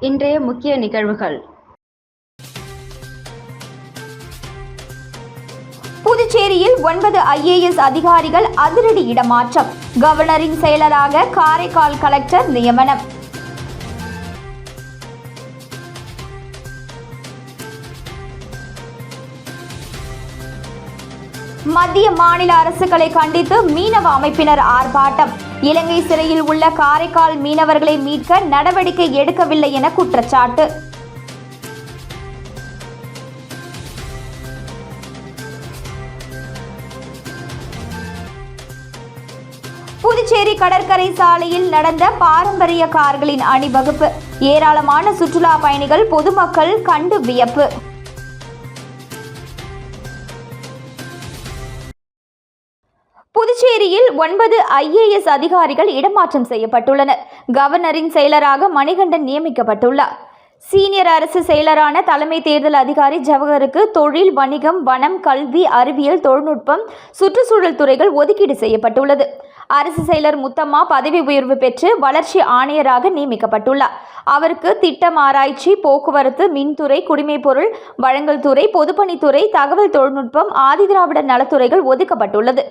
இன்றைய முக்கிய நிகழ்வுகள். புதுச்சேரியில் ஒன்பது ஐஏஎஸ் அதிகாரிகள் அதிரடி இடமாற்றம். கவர்னரின் செயலராக காரைக்கால் கலெக்டர் நியமனம். மத்திய மாநில அரசுகளை கண்டித்து மீனவ அமைப்பினர் ஆர்ப்பாட்டம். இலங்கை சிறையில் உள்ள காரைக்கால் மீனவர்களை மீட்க நடவடிக்கை எடுக்கவில்லை என குற்றச்சாட்டு. புதுச்சேரி கடற்கரை சாலையில் நடந்த பாரம்பரிய கார்களின் அணிவகுப்பு. ஏராளமான சுற்றுலா பயணிகள் பொதுமக்கள் கண்டு வியப்பு. புதுச்சேரியில் ஒன்பது ஐஏஎஸ் அதிகாரிகள் இடமாற்றம் செய்யப்பட்டுள்ளனர். கவர்னரின் செயலராக மணிகண்டன் நியமிக்கப்பட்டுள்ளார். சீனியர் அரசு செயலரான தலைமை தேர்தல் அதிகாரி ஜவஹருக்கு தொழில் வணிகம் வனம் கல்வி அறிவியல் தொழில்நுட்பம் சுற்றுச்சூழல் துறைகள் ஒதுக்கீடு செய்யப்பட்டுள்ளது. அரசு செயலர் முத்தம்மா பதவி உயர்வு பெற்று வளர்ச்சி ஆணையராக நியமிக்கப்பட்டுள்ளார். அவருக்கு திட்டம் ஆராய்ச்சி போக்குவரத்து மின்துறை குடிமைப்பொருள் வழங்கல் துறை பொதுப்பணித்துறை தகவல் தொழில்நுட்பம் ஆதிதிராவிடர் நலத்துறைகள் ஒதுக்கப்பட்டுள்ளது.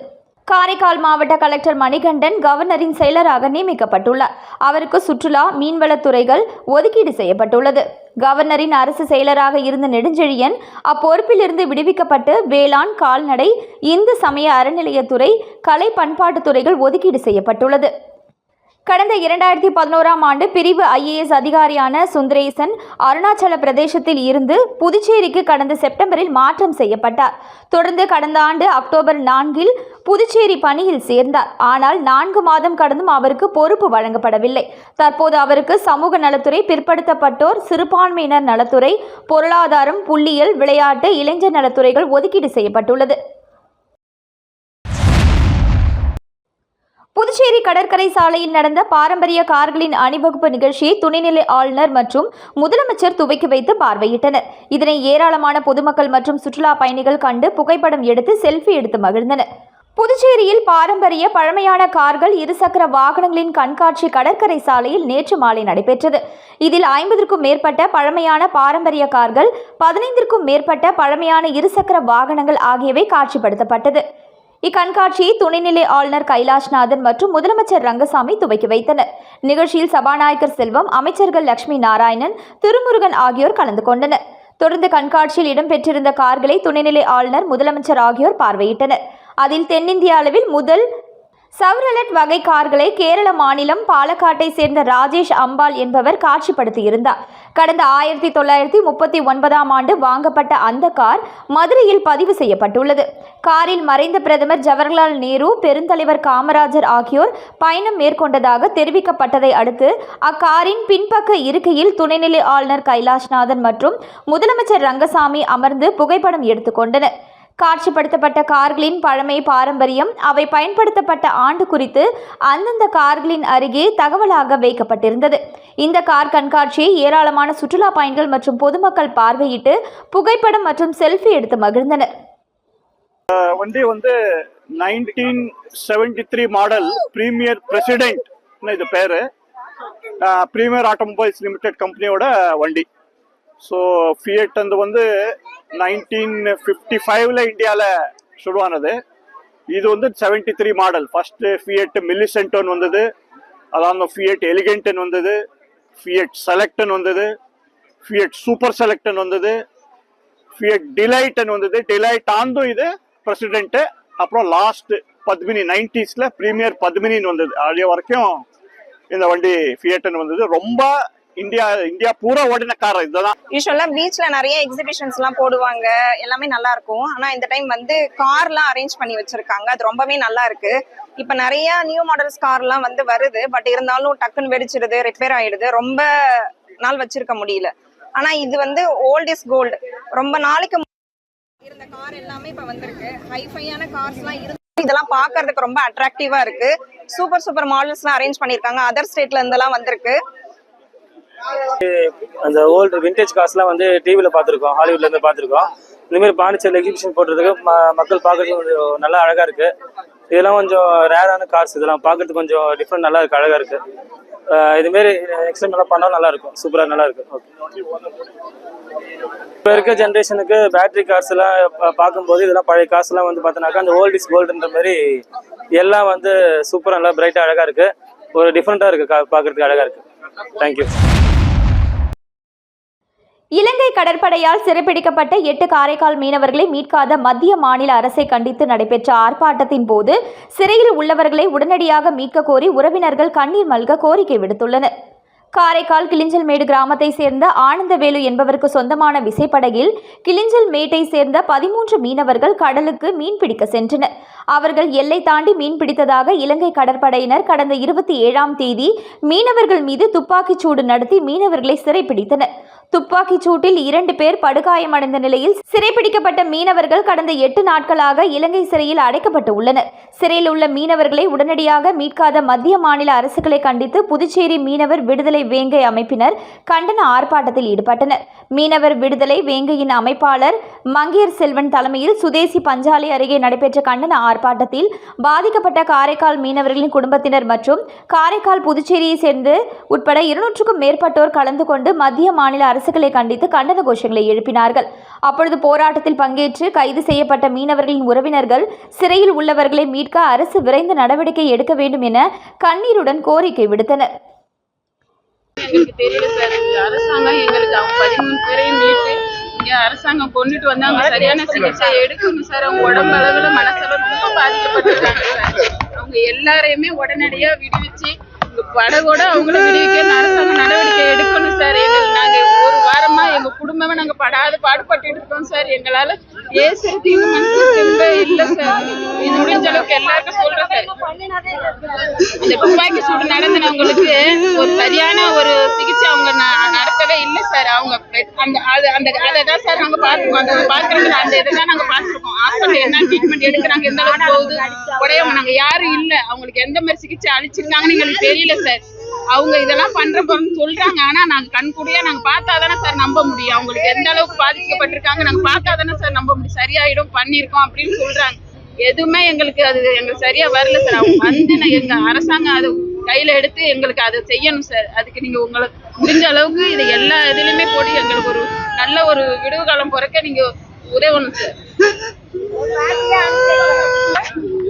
காரைக்கால் மாவட்ட கலெக்டர் மணிகண்டன் கவர்னரின் செயலராக நியமிக்கப்பட்டுள்ளார். அவருக்கு சுற்றுலா மீன்வளத்துறைகள் ஒதுக்கீடு செய்யப்பட்டுள்ளது. கவர்னரின் அரசு செயலராக இருந்த நெடுஞ்செழியன் அப்பொறுப்பிலிருந்து விடுவிக்கப்பட்டு வேளாண் கால்நடை இந்து சமய அறநிலையத்துறை கலை பண்பாட்டுத் துறைகள் ஒதுக்கீடு செய்யப்பட்டுள்ளது. கடந்த இரண்டாயிரத்தி பதினோராம் ஆண்டு பிரிவு ஐஏஎஸ் அதிகாரியான சுந்தரேசன் அருணாச்சல பிரதேசத்தில் இருந்து புதுச்சேரிக்கு கடந்த செப்டம்பரில் மாற்றம் செய்யப்பட்டார். தொடர்ந்து கடந்த ஆண்டு அக்டோபர் நான்கில் புதுச்சேரி பணியில் சேர்ந்தார். ஆனால் நான்கு மாதம் கடந்தும் அவருக்கு பொறுப்பு வழங்கப்படவில்லை. தற்போது அவருக்கு சமூக நலத்துறை பிற்படுத்தப்பட்டோர் சிறுபான்மையினர் நலத்துறை பொருளாதாரம் புள்ளியியல் விளையாட்டு இளைஞர் நலத்துறைகள் ஒதுக்கீடு செய்யப்பட்டுள்ளது. புதுச்சேரி கடற்கரை சாலையில் நடந்த பாரம்பரிய கார்களின் அணிவகுப்பு நிகழ்ச்சியை துணைநிலை ஆளுநர் மற்றும் முதலமைச்சர் துவக்கி வைத்து பார்வையிட்டனர். இதனை ஏராளமான பொதுமக்கள் மற்றும் சுற்றுலா பயணிகள் கண்டு புகைப்படம் எடுத்து செல்ஃபி எடுத்து மகிழ்ந்தனர். புதுச்சேரியில் பாரம்பரிய பழமையான கார்கள் இருசக்கர வாகனங்களின் கண்காட்சி கடற்கரை சாலையில் நேற்று மாலை நடைபெற்றது. இதில் ஐம்பதற்கும் மேற்பட்ட பழமையான பாரம்பரிய கார்கள் பதினைந்திற்கும் மேற்பட்ட பழமையான இருசக்கர வாகனங்கள் ஆகியவை காட்சிப்படுத்தப்பட்டது. இக்கண்காட்சியை துணைநிலை ஆளுநர் கைலாஷ்நாதன் மற்றும் முதலமைச்சர் ரங்கசாமி துவக்கி வைத்தனர். நிகழ்ச்சியில் சபாநாயகர் செல்வம் அமைச்சர்கள் லட்சுமி நாராயணன் திருமுருகன் ஆகியோர் கலந்து கொண்டனர். தொடர்ந்து கண்காட்சியில் இடம்பெற்றிருந்த கார்களை துணைநிலை ஆளுநர் முதலமைச்சர் ஆகியோர் பார்வையிட்டனர். அதில் தென்னிந்திய அளவில் முதல் சவ்ரலட் வகை கார்களை கேரள மாநிலம் பாலக்காட்டை சேர்ந்த ராஜேஷ் அம்பாள் என்பவர் காட்சிப்படுத்தியிருந்தார். கடந்த ஆயிரத்தி தொள்ளாயிரத்தி முப்பத்தி ஒன்பதாம் ஆண்டு வாங்கப்பட்ட அந்த கார் மதுரையில் பதிவு செய்யப்பட்டுள்ளது. காரில் மறைந்த பிரதமர் ஜவஹர்லால் நேரு பெருந்தலைவர் காமராஜர் ஆகியோர் பயணம் மேற்கொண்டதாக தெரிவிக்கப்பட்டதை அடுத்து அக்காரின் பின்பக்க இருக்கையில் துணைநிலை ஆளுநர் கைலாஷ்நாதன் மற்றும் முதலமைச்சர் ரங்கசாமி அமர்ந்து புகைப்படம் எடுத்துக்கொண்டனர் காட்சிப்படுத்தப்பட்ட கார்களின் பழமை பாரம்பரியம் அவை பயன்படுத்தப்பட்ட ஆண்டு குறித்து அந்தந்த கார்களின் அருகே தகவலாக வைக்கப்பட்டிருந்தது. இந்த கார் கண்காட்சியை ஏராளமான சுற்றுலா பயணிகள் மற்றும் பொதுமக்கள் பார்வையிட்டு புகைப்படம் மற்றும் செல்ஃபி எடுத்து மகிழ்ந்தனர். வண்டி வந்து nineteen seventy three model premier president இது பேர். ப்ரீமியர் ஆட்டோமொபைல்ஸ் லிமிடெட் கம்பெனியோட வண்டி. ஸோ ஃபியட் அந்த வந்து நைன்டீன் ஃபிஃப்டி ஃபைவ்ல இந்தியாவில் சுடுவானது இது வந்து seventy three model first Fiat Millecento வந்தது. அதாவது ஃபியட் எலிகென்டன் வந்தது. ஃபியட் செலக்டன் வந்தது. ஃபியட் சூப்பர் செலக்டன் வந்தது. ஃபியட் டிலைட்னு வந்தது. டிலைட் ஆந்தும் இது பிரசிடென்ட் அப்புறம் லாஸ்ட் பத்மினி நைன்டிஸில் ப்ரீமியர் பத்மினின்னு வந்தது. அது வரைக்கும் இந்த வண்டி ஃபியட்னு வந்தது. ரொம்ப இந்தியா இந்தியா பூரா ஓடின கார் இதுதான். யூஸ்வலா பீச்ல நிறைய எக்ஸிபிஷன்ஸ் எல்லாம் போடுவாங்க. எல்லாமே நல்லா இருக்கும். ஆனா இந்த டைம் வந்து கார்லாம் அரேஞ்ச் பண்ணி வச்சிருக்காங்க. அது ரொம்பவே நல்லா இருக்கு. இப்ப நிறைய நியூ மாடல்ஸ் கார்லாம் வந்து வருது. பட் இருந்தாலும் டக்குன்னு வெடிச்சிடுது ரிப்பேர் ஆயிடுது. ரொம்ப நாள் வச்சிருக்க முடியல. ஆனா இது வந்து ஓல்ட் இஸ் கோல்டு ரொம்ப நாளைக்கு முன்னாடி இருந்த கார் எல்லாமே இப்ப வந்திருக்கு. ஹைஃபையான கார்ஸ்லாம் இருந்து இதெல்லாம் பாக்குறதுக்கு ரொம்ப அட்ராக்டிவா இருக்கு. சூப்பர் சூப்பர் மாடல்ஸ்லாம் அரேஞ்ச் பண்ணிருக்காங்க. அதர் ஸ்டேட்ல இருந்தெல்லாம் வந்திருக்கு. அந்த ஓல்டு விண்டேஜ் கார்ஸ்லாம் வந்து டிவியில் பார்த்துருக்கோம் ஹாலிவுட்ல இருந்து பார்த்துருக்கோம். இந்தமாரி பாண்டிச்சேரி பாண்டிச்சேரியில் எக்ஸிபிஷன் போடுறதுக்கு ம- மக்கள் பார்க்கறதுக்கு கொஞ்சம் நல்லா அழகா இருக்கு. இதெல்லாம் கொஞ்சம் ரேரான கார்ஸ் இதெல்லாம் பார்க்கறதுக்கு கொஞ்சம் டிஃப்ரெண்ட் நல்லா இருக்கு அழகா இருக்கு. இதுமாரி எக்ஸ்பிளைன் எல்லாம் பண்ணாலும் நல்லா இருக்கும் சூப்பராக நல்லா இருக்கு. ஓகே இப்போ இருக்க ஜென்ரேஷனுக்கு பேட்டரி கார்ஸ் எல்லாம் பா- பார்க்கும்போது இதெல்லாம் பழைய காசு எல்லாம் வந்து பார்த்தோன்னாக்கா அந்த ஓல்ட் இஸ் கோல்டுன்ற மாதிரி எல்லாம் வந்து சூப்பராக நல்லா பிரைட்டாக அழகாக இருக்கு. ஒரு டிஃப்ரெண்ட்டாக இருக்கு கா- பார்க்குறதுக்கு அழகாக இருக்கு. தேங்க்யூ இலங்கை கடற்படையால் சிறைப்பிடிக்கப்பட்ட எட்டு காரைக்கால் மீனவர்களை மீட்காத மத்திய மாநில அரசை கண்டித்து நடைபெற்ற ஆர்ப்பாட்டத்தின் போது சிறையில் உள்ளவர்களை உடனடியாக மீட்க கோரி உறவினர்கள் கண்ணீர் மல்க கோரிக்கை விடுத்துள்ளனர். காரைக்கால் கிளிஞ்சல்மேடு கிராமத்தை சேர்ந்த ஆனந்தவேலு என்பவருக்கு சொந்தமான விசைப்படகில் கிளிஞ்சல் மேட்டை சேர்ந்த பதிமூன்று மீனவர்கள் கடலுக்கு மீன்பிடிக்க சென்றனர். அவர்கள் எல்லை தாண்டி மீன் பிடித்ததாக இலங்கை கடற்படையினர் கடந்த இருபத்தி ஏழாம் தேதி மீனவர்கள் மீது துப்பாக்கிச் சூடு நடத்தி மீனவர்களை சிறைப்பிடித்தனர். துப்பாக்கிச் சூட்டில் இரண்டு பேர் படுகாயமடைந்த நிலையில் சிறைப்பிடிக்கப்பட்ட மீனவர்கள் கடந்த எட்டு நாட்களாக இலங்கை சிறையில் அடைக்கப்பட்டு உள்ளனர் சிறையில் உள்ள மீனவர்களை உடனடியாக மீட்காத மத்திய மாநில அரசுகளை கண்டித்து புதுச்சேரி மீனவர் விடுதலை வேங்கை அமைப்பினர் கண்டன ஆர்ப்பாட்டத்தில் ஈடுபட்டனர். மீனவர் விடுதலை வேங்கையின் அமைப்பாளர் மங்கையர் செல்வன் தலைமையில் சுதேசி பஞ்சாலை அருகே நடைபெற்ற கண்டன ஆர்ப்பாட்டத்தில் பாதிக்கப்பட்ட காரைக்கால் மீனவர்களின் குடும்பத்தினர் மற்றும் காரைக்கால் புதுச்சேரியை சேர்ந்து உட்பட இருநூற்றுக்கும் மேற்பட்டோர் கலந்து கொண்டு மத்திய மாநில அரசுகளை கண்டித்து கண்டன கோஷங்களை எழுப்பினார்கள். அப்பொழுது போராட்டத்தில் பங்கேற்று கைது செய்யப்பட்ட மீனவர்களின் உறவினர்கள் சிறையில் உள்ளவர்களை மீட்க அரசு விரைந்து நடவடிக்கை எடுக்க வேண்டும் என கண்ணீருடன் கோரிக்கை விடுத்தனர். எங்களுக்கு தெரியல சார். அரசாங்கம் எங்களுக்கு அவங்க பதிமூணு பேரையும் மீட்டு இங்க அரசாங்கம் கொண்டுட்டு வந்தாங்க சரியான சிகிச்சை எடுக்கணும் சார். அவங்க உடம்பு மனசளவு ரொம்ப பாதிக்கப்பட்டிருக்காங்க சார். அவங்க எல்லாரையுமே உடனடியா விடுவிச்சு இந்த படகோட அவங்கள விடுவிக்க அரசாங்கம் நடவடிக்கை எடுக்கணும் சார் எங்களுக்கு நாங்க ஒரு வாரமா எங்க குடும்பமே நாங்க படாத பாடுபட்டு இருக்கோம் சார் எங்களால பேசுறதுக்கு இல்ல சார் இது முடிஞ்ச அளவுக்கு எல்லாருக்கும் சொல்றேன் சார் இந்த துப்பாக்கி சூடு நடந்தவங்களுக்கு ஒரு சரியான ஒரு சிகிச்சை அவங்க நடத்தவே இல்லை சார் அவங்க அந்த அது அந்த அதை தான் சார் நாங்க பாத்துருக்கோம் அந்த பார்க்கறது அந்த இதை தான் நாங்க பார்த்துருக்கோம். ஹாஸ்பிட்டல் என்ன ட்ரீட்மெண்ட் எடுக்கிறாங்க எந்த அளவுக்கு போகுது உடையவங்க நாங்க யாரும் இல்ல. அவங்களுக்கு எந்த மாதிரி சிகிச்சை அளிச்சிருக்காங்கன்னு எங்களுக்கு தெரியல சார் அவங்க இதெல்லாம் பண்ற சொல்றாங்க. ஆனா நாங்க கண்கூடியா நாங்க பார்த்தா தானே சார் நம்ப முடியும். அவங்களுக்கு எந்த அளவுக்கு பாதிக்கப்பட்டிருக்காங்க நாங்க பார்த்தா தானே சார் நம்ப முடியும். சரியாயிடும் பண்ணிருக்கோம் அப்படின்னு சொல்றாங்க. எதுவுமே எங்களுக்கு அது எங்களுக்கு சரியா வரல சார் அவங்க வந்து நான் எங்க அரசாங்கம் அது கையில எடுத்து எங்களுக்கு அதை செய்யணும் சார் அதுக்கு நீங்க உங்களுக்கு முடிஞ்ச அளவுக்கு இது எல்லா இதுலயுமே போட்டு எங்களுக்கு ஒரு நல்ல ஒரு விடுவு காலம் பிறக்க நீங்க உதவணும் சார்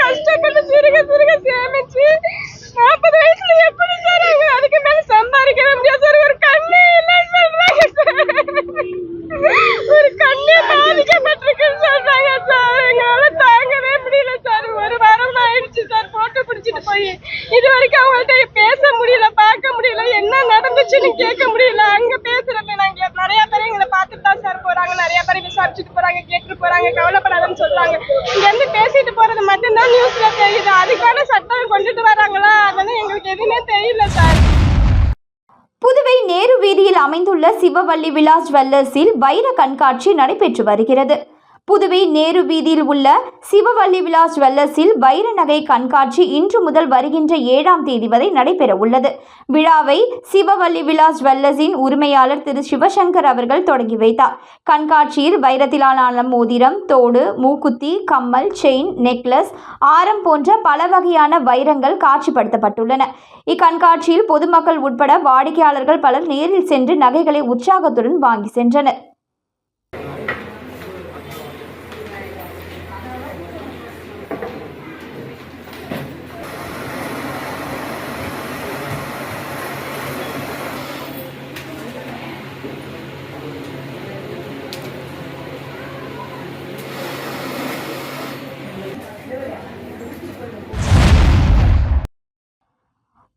கஷ்டப்பட்டு சிறுக சிறுக சேமிச்சு நாற்பது வயசுல எப்படி சார் அவங்க அதுக்கு மேல சம்பாதிக்கவே முடியாது சார் ஒரு கண்ணே இல்லைன்னு சொல்றாங்க சார் ஒரு கண்ணே பாதிக்கப்பட்டிருக்குன்னு சொல்றாங்க சார் எங்களால தாங்கவே முடியல சார் ஒரு வாரம் ஆயிடுச்சு சார் போட்டோ பிடிச்சிட்டு போய் இது வரைக்கும் அவங்கள்ட்ட பேச முடியல பார்க்க முடியல என்ன நடந்துச்சுன்னு கேட்க முடியல அங்க பேசுறப்ப நாங்க நிறைய பேர் எங்களை பார்த்துட்டு தான் சார் போறாங்க நிறைய பேர் விசாரிச்சுட்டு போறாங்க கவலைப்படாதன்னு சொல்றாங்க. இங்க இருந்து பேசிட்டு போறது மட்டும்தான் நியூஸ்ல தெரியுது. அதுக்கான சட்டம் கொண்டுட்டு வராங்களா? அதெல்லாம் எங்களுக்கு எதுவுமே தெரியல சார் புதுவை நேரு வீதியில் அமைந்துள்ள சிவவள்ளி விலாஸ் ஜுவல்லர்ஸில் வைர கண்காட்சி நடைபெற்று வருகிறது. புதுவை நேரு வீதியில் உள்ள சிவவல்லி விலாஸ் ஜுவல்லர்ஸில் வைர நகை கண்காட்சி இன்று முதல் வருகின்ற ஏழாம் தேதி வரை நடைபெற உள்ளது விழாவை சிவவல்லி விலாஸ் ஜுவல்லர்ஸின் உரிமையாளர் திரு சிவசங்கர் அவர்கள் தொடங்கி வைத்தார். கண்காட்சியில் வைரத்திலான மோதிரம் தோடு மூக்குத்தி கம்மல் செயின் நெக்லஸ் ஆரம் போன்ற பல வகையான வைரங்கள் காட்சிப்படுத்தப்பட்டுள்ளன. இக்கண்காட்சியில் பொதுமக்கள் உட்பட வாடிக்கையாளர்கள் பலர் நேரில் சென்று நகைகளை உற்சாகத்துடன் வாங்கி சென்றனர்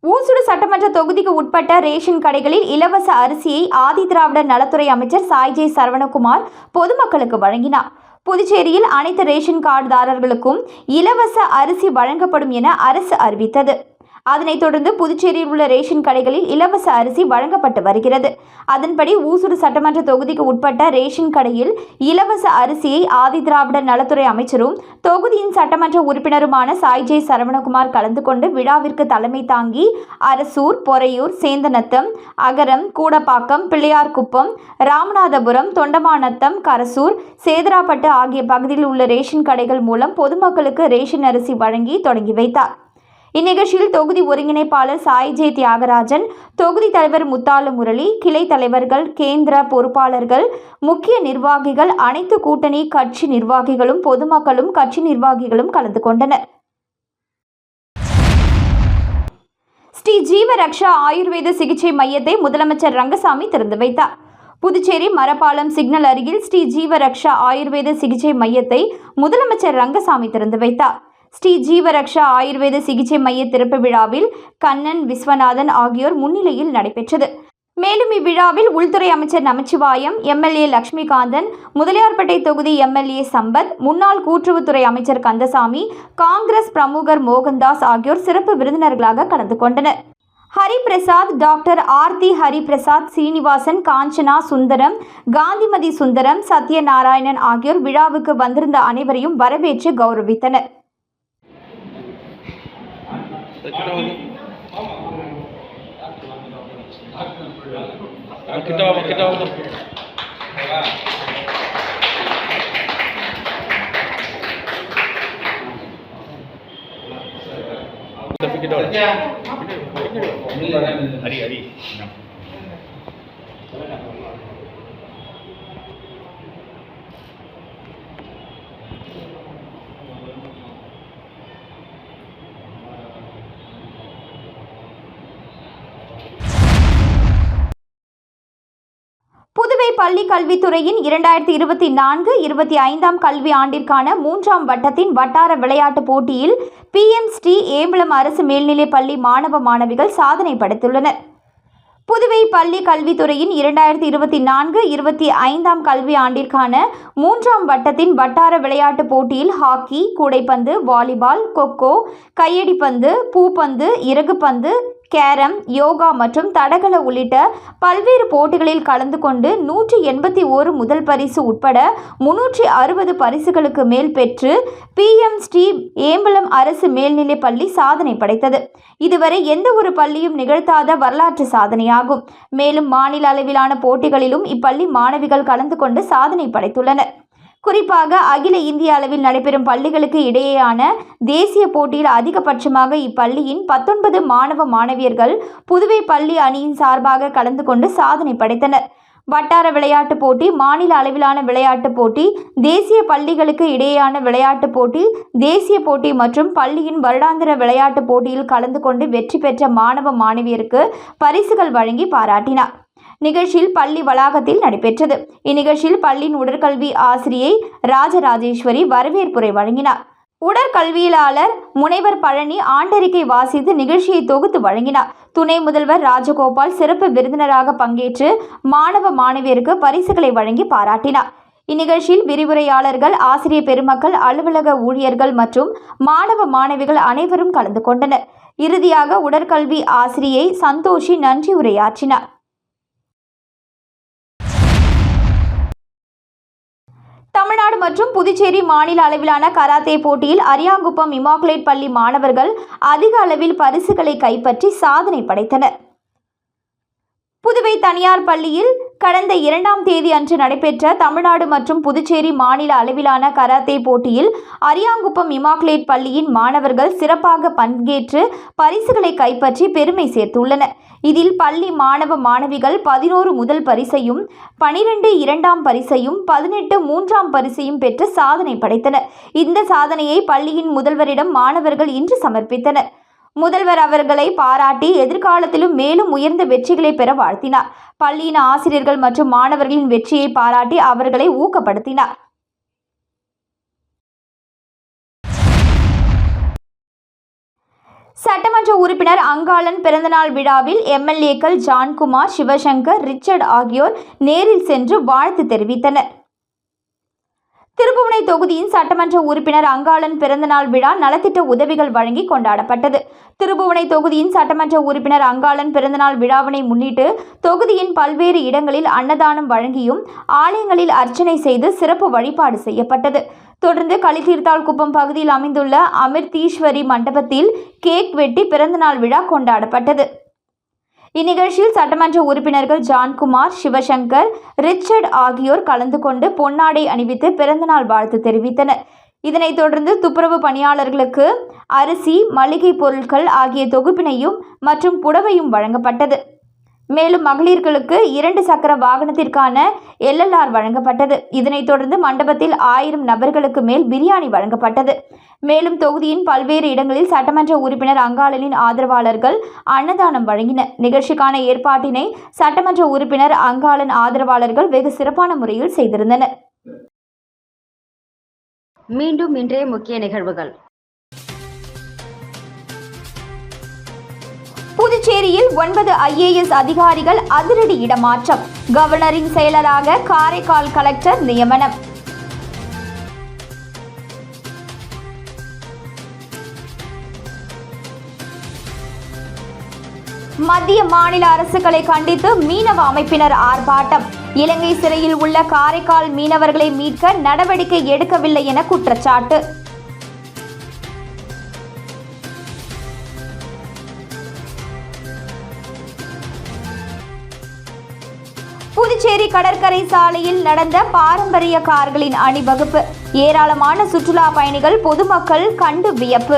ஊசுடு சட்டமன்ற தொகுதிக்கு உட்பட்ட ரேஷன் கடைகளில் இலவச அரிசியை ஆதிதிராவிடர் நலத்துறை அமைச்சர் சாய்ஜே சரவணகுமார் பொதுமக்களுக்கு வழங்கினார். புதுச்சேரியில் அனைத்து ரேஷன் கார்டுதாரர்களுக்கும் இலவச அரிசி வழங்கப்படும் என அரசு அறிவித்தது. அதனைத் தொடர்ந்து புதுச்சேரியில் உள்ள ரேஷன் கடைகளில் இலவச அரிசி வழங்கப்பட்டு வருகிறது. அதன்படி ஊசுடு சட்டமன்ற தொகுதிக்கு உட்பட்ட ரேஷன் கடையில் இலவச அரிசியை ஆதிதிராவிடர் நலத்துறை அமைச்சரும் தொகுதியின் சட்டமன்ற உறுப்பினருமான சாய்ஜே சரவணகுமார் கலந்து கொண்டு விழாவிற்கு தலைமை தாங்கி அரசூர் பொறையூர் சேந்தநத்தம் அகரம் கூடப்பாக்கம் பிள்ளையார்குப்பம் ராமநாதபுரம் தொண்டமாநத்தம் கரசூர் சேதராப்பட்டு ஆகிய பகுதியில் உள்ள ரேஷன் கடைகள் மூலம் பொதுமக்களுக்கு ரேஷன் அரிசி வழங்கி தொடங்கி வைத்தார். இந்நிகழ்ச்சியில் தொகுதி ஒருங்கிணைப்பாளர் சாய் ஜே தியாகராஜன் தொகுதி தலைவர் முத்தாலு முரளி கிளை தலைவர்கள் கேந்திர பொறுப்பாளர்கள் முக்கிய நிர்வாகிகள் அனைத்து கூட்டணி கட்சி நிர்வாகிகளும் பொதுமக்களும் கட்சி நிர்வாகிகளும் கலந்து கொண்டனர். ஸ்ரீ ஜீவரக்ஷா ஆயுர்வேத சிகிச்சை மையத்தை முதலமைச்சர் ரங்கசாமி திறந்து வைத்தார். புதுச்சேரி மரப்பாலம் சிக்னல் அருகில் ஸ்ரீ ஜீவரக்ஷா ஆயுர்வேத சிகிச்சை மையத்தை முதலமைச்சர் ரங்கசாமி திறந்து வைத்தார். ஸ்ரீ ஜீவரக்ஷா ஆயுர்வேத சிகிச்சை மைய திறப்பு விழாவில் கண்ணன் விஸ்வநாதன் ஆகியோர் முன்னிலையில் நடைபெற்றது. மேலும் இவ்விழாவில் உள்துறை அமைச்சர் நமச்சிவாயம் எம்எல்ஏ லட்சுமிகாந்தன் முதலியார்பேட்டை தொகுதி எம்எல்ஏ சம்பத் முன்னாள் கூட்டுறவுத்துறை அமைச்சர் கந்தசாமி காங்கிரஸ் பிரமுகர் மோகன்தாஸ் ஆகியோர் சிறப்பு விருந்தினர்களாக கலந்து கொண்டனர். ஹரிபிரசாத் டாக்டர் ஆர்த்தி ஹரிபிரசாத் சீனிவாசன் காஞ்சனா சுந்தரம் காந்திமதி சுந்தரம் சத்யநாராயணன் ஆகியோர் விழாவுக்கு வந்திருந்த அனைவரையும் வரவேற்று கௌரவித்தனர். Kita apa? Kita apa? Kita apa? Kita apa? Kita? பள்ளி கல்வித்துறையின் இரண்டாயிரத்தி இருபத்தி நான்கு இருபத்தி ஐந்தாம் கல்வி ஆண்டிற்கான மூன்றாம் வட்டத்தின் வட்டார விளையாட்டுப் போட்டியில் பிஎம் ஸ்ரீ ஏம்பலம் அரசு மேல்நிலைப் பள்ளி மாணவ மாணவிகள் சாதனை படைத்துள்ளனர். புதுவை பள்ளி கல்வித்துறையின் இரண்டாயிரத்தி இருபத்தி நான்கு இருபத்தி ஐந்தாம் கல்வி ஆண்டிற்கான மூன்றாம் வட்டத்தின் வட்டார விளையாட்டுப் போட்டியில் ஹாக்கி கூடைப்பந்து வாலிபால் கொக்கோ கையடிப்பந்து பூப்பந்து இறகுப்பந்து கேரம் யோகா மற்றும் தடகள உள்ளிட்ட பல்வேறு போட்டிகளில் கலந்து கொண்டு நூற்றி எண்பத்தி ஓரு முதல் பரிசு உட்பட முன்னூற்றி அறுபது பரிசுகளுக்கு மேல் பெற்று பிஎம் ஸ்ரீ ஏம்பலம் அரசு மேல்நிலைப் பள்ளி சாதனை படைத்தது. இதுவரை எந்த ஒரு பள்ளியும் நிகழ்த்தாத வரலாற்று சாதனையாகும். மேலும் மாநில அளவிலான போட்டிகளிலும் இப்பள்ளி மாணவிகள் கலந்து கொண்டு சாதனை படைத்துள்ளனர். குறிப்பாக அகில இந்திய அளவில் நடைபெறும் பள்ளிகளுக்கு இடையேயான தேசிய போட்டியில் அதிகபட்சமாக இப்பள்ளியின் பத்தொன்பது மாணவ மாணவியர்கள் புதுவை பள்ளி அணியின் சார்பாக கலந்து கொண்டு சாதனை படைத்தனர். வட்டார விளையாட்டுப் போட்டி மாநில அளவிலான விளையாட்டுப் போட்டி தேசிய பள்ளிகளுக்கு இடையேயான விளையாட்டுப் போட்டி தேசிய போட்டி மற்றும் பள்ளியின் வருடாந்திர விளையாட்டுப் போட்டியில் கலந்து கொண்டு வெற்றி பெற்ற மாணவ மாணவியருக்கு பரிசுகள் வழங்கி பாராட்டினார். நிகழ்ச்சியில் பள்ளி வளாகத்தில் நடைபெற்றது. இந்நிகழ்ச்சியில் பள்ளியின் உடற்கல்வி ஆசிரியை ராஜராஜேஸ்வரி வரவேற்புரை வழங்கினார். உடற்கல்வியலாளர் முனைவர் பழனி ஆண்டறிக்கை வாசித்து நிகழ்ச்சியை தொகுத்து வழங்கினார். துணை முதல்வர் ராஜகோபால் சிறப்பு விருந்தினராக பங்கேற்று மாணவ மாணவியருக்கு பரிசுகளை வழங்கி பாராட்டினார். இந்நிகழ்ச்சியில் விரிவுரையாளர்கள் ஆசிரியர் பெருமக்கள் அலுவலக ஊழியர்கள் மற்றும் மாணவ மாணவிகள் அனைவரும் கலந்து கொண்டனர். இறுதியாக உடற்கல்வி ஆசிரியை சந்தோஷி நன்றி உரையாற்றினார். தமிழ்நாடு மற்றும் புதுச்சேரி மாநில அளவிலான கராத்தே போட்டியில் அரியாங்குப்பம் இமாக்குலேட் பள்ளி மாணவர்கள் அதிக அளவில் பரிசுகளை கைப்பற்றி சாதனை படைத்தனர். புதுவை தனியார் பள்ளியில் கடந்த இரண்டாம் தேதி அன்று நடைபெற்ற தமிழ்நாடு மற்றும் புதுச்சேரி மாநில அளவிலான கராத்தே போட்டியில் அரியாங்குப்பம் இமாக்லேட் பள்ளியின் மாணவர்கள் சிறப்பாக பங்கேற்று பரிசுகளை கைப்பற்றி பெருமை சேர்த்துள்ளனர். இதில் பள்ளி மாணவ மாணவிகள் பதினோரு முதல் பரிசையும் பனிரெண்டு இரண்டாம் பரிசையும் பதினெட்டு மூன்றாம் பரிசையும் பெற்று சாதனை படைத்தனர். இந்த சாதனையை பள்ளியின் முதல்வரிடம் மாணவர்கள் இன்று சமர்ப்பித்தனர். முதல்வர் அவர்களை பாராட்டி எதிர்காலத்திலும் மேலும் உயர்ந்த வெற்றிகளை பெற வாழ்த்தினார். பள்ளியின் ஆசிரியர்கள் மற்றும் மாணவர்களின் வெற்றியை பாராட்டி அவர்களை ஊக்கப்படுத்தினார். சட்டமன்ற உறுப்பினர் அங்காளன் பிறந்தநாள் விழாவில் எம்எல்ஏக்கள் ஜான்குமார் சிவசங்கர் ரிச்சர்ட் ஆகியோர் நேரில் சென்று வாழ்த்து தெரிவித்தனர். திருப்புவனை தொகுதியின் சட்டமன்ற உறுப்பினர் அங்காளன் பிறந்தநாள் விழா நலத்திட்ட உதவிகள் வழங்கி கொண்டாடப்பட்டது. திருப்புவனை தொகுதியின் சட்டமன்ற உறுப்பினர் அங்காளன் பிறந்தநாள் விழாவினை முன்னிட்டு தொகுதியின் பல்வேறு இடங்களில் அன்னதானம் வழங்கியும் ஆலயங்களில் அர்ச்சனை செய்து சிறப்பு வழிபாடு செய்யப்பட்டது. தொடர்ந்து களித்தீர்த்தால் குப்பம் பகுதியில் அமைந்துள்ள அமிர்தீஸ்வரி மண்டபத்தில் கேக் வெட்டி பிறந்தநாள் விழா கொண்டாடப்பட்டது. இந்நிகழ்ச்சியில் சட்டமன்ற உறுப்பினர்கள் ஜான்குமார் சிவசங்கர் ரிச்சர்ட் ஆகியோர் கலந்து கொண்டு பொன்னாடை அணிவித்து பிறந்தநாள் வாழ்த்து தெரிவித்தனர். இதனைத் தொடர்ந்து துப்புரவு பணியாளர்களுக்கு அரிசி மளிகை பொருட்கள் ஆகிய தொகுப்பினையும் மற்றும் புடவையும் வழங்கப்பட்டது. மேலும் மகளிர்களுக்கு இரண்டு சக்கர வாகனத்திற்கான எல்எல்ஆர் வழங்கப்பட்டது. இதனைத் தொடர்ந்து மண்டபத்தில் ஆயிரம் நபர்களுக்கு மேல் பிரியாணி வழங்கப்பட்டது. மேலும் தொகுதியின் பல்வேறு இடங்களில் சட்டமன்ற உறுப்பினர் அங்காளனின் ஆதரவாளர்கள் அன்னதானம் வழங்கினர். நிகழ்ச்சிக்கான ஏற்பாட்டினை சட்டமன்ற உறுப்பினர் அங்காளன் ஆதரவாளர்கள் வெகு சிறப்பான முறையில் செய்திருந்தனர். மீண்டும் இன்றைய முக்கிய நிகழ்வுகள். புதுச்சேரியில் ஒன்பது ஐஏஎஸ் அதிகாரிகள் அதிரடி இடமாற்றம். கவர்னரின் செயலராக காரைக்கால் கலெக்டர் நியமனம். மத்திய மாநில அரசுகளை கண்டித்து மீனவ அமைப்பினர் ஆர்ப்பாட்டம். இலங்கை சிறையில் உள்ள காரைக்கால் மீனவர்களை மீட்க நடவடிக்கை எடுக்கவில்லை என குற்றச்சாட்டு. புதுச்சேரி கடற்கரை சாலையில் நடந்த பாரம்பரிய கார்களின் அணிவகுப்பு. ஏராளமான சுற்றுலா பயணிகள் பொதுமக்கள் கண்டு வியப்பு.